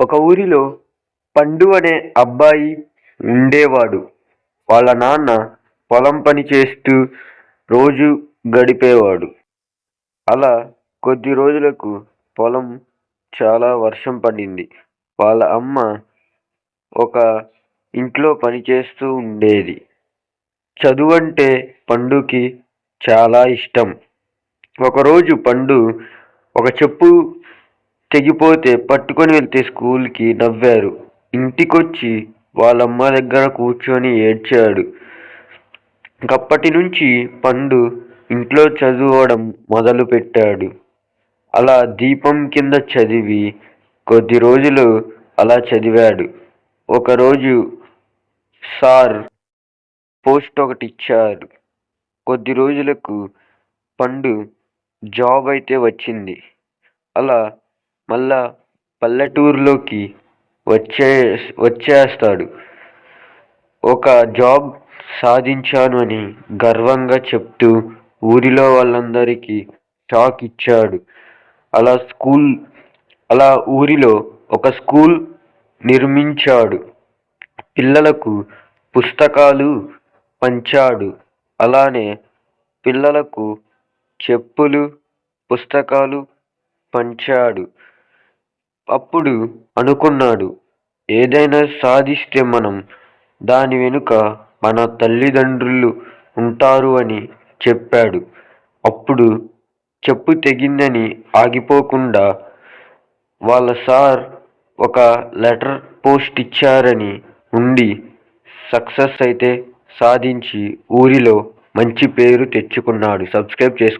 ఒక ఊరిలో పండు అనే అబ్బాయి ఉండేవాడు. వాళ్ళ నాన్న పొలం పని చేస్తూ రోజు గడిపేవాడు. అలా కొద్ది రోజులకు పొలం చాలా వర్షం పడింది. వాళ్ళ అమ్మ ఒక ఇంట్లో పని చేస్తూ ఉండేది. చదువంటే పండుకి చాలా ఇష్టం. ఒకరోజు పండు ఒక చెప్పు తెగిపోతే పట్టుకొని వెళ్తే స్కూల్కి నవ్వారు. ఇంటికొచ్చి వాళ్ళమ్మ దగ్గర కూర్చొని ఏడ్చాడు. అప్పటి నుంచి పండు ఇంట్లో చదవడం మొదలుపెట్టాడు. అలా దీపం కింద చదివి కొద్ది రోజులు అలా చదివాడు. ఒకరోజు సార్ పోస్ట్ ఒకటి ఇచ్చారు. కొద్ది రోజులకు పండు జాబ్ అయితే వచ్చింది. అలా మళ్ళా పల్లెటూరులోకి వచ్చే వచ్చేస్తాడు. ఒక జాబ్ సాధించాను అని గర్వంగా చెప్తూ ఊరిలో వాళ్ళందరికీ షాక్ ఇచ్చాడు. అలా స్కూల్ అలా ఊరిలో ఒక స్కూల్ నిర్మించాడు. పిల్లలకు పుస్తకాలు పంచాడు. అలానే పిల్లలకు చెప్పులు పుస్తకాలు పంచాడు. అప్పుడు అనుకున్నాడు ఏదైనా సాధిస్తే మనం దాని వెనుక మన తల్లిదండ్రులు ఉంటారు అని చెప్పాడు. అప్పుడు చెప్పు తెగిందని ఆగిపోకుండా వాళ్ళ సార్ ఒక లెటర్ పోస్ట్ ఇచ్చారని ఉండి సక్సెస్ అయితే సాధించి ఊరిలో మంచి పేరు తెచ్చుకున్నాడు. సబ్స్క్రైబ్ చేసుకో